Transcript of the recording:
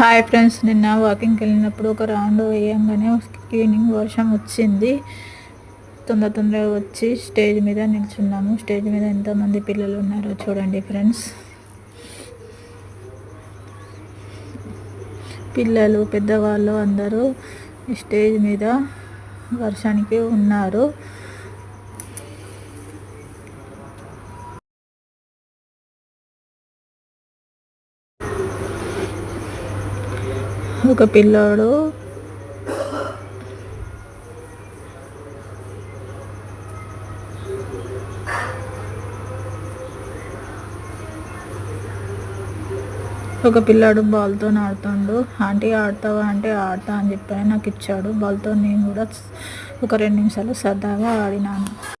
Hi friends నిన్న వాకింగ్కి వెళ్ళినప్పుడు ఒక రౌండ్ వేయంగానే ఈవినింగ్ వర్షం వచ్చింది. తొందర తొందరగా వచ్చి స్టేజ్ మీద నిల్చున్నాము. స్టేజ్ మీద ఎంతమంది పిల్లలు ఉన్నారో చూడండి ఫ్రెండ్స్ పిల్లలు పెద్దవాళ్ళు అందరూ స్టేజ్ మీద వర్షానికి ఉన్నారు. ఒక పిల్లోడు. ఒక పిల్లాడు బాల్తో ఆడుతాడు. ఆంటీ ఆడతావా? అంటే ఆడతా అని చెప్పాను నాకు ఇచ్చాడు. బాల్తో నేను కూడా ఒక రెండు నిమిషాలు సరదాగా ఆడినాను.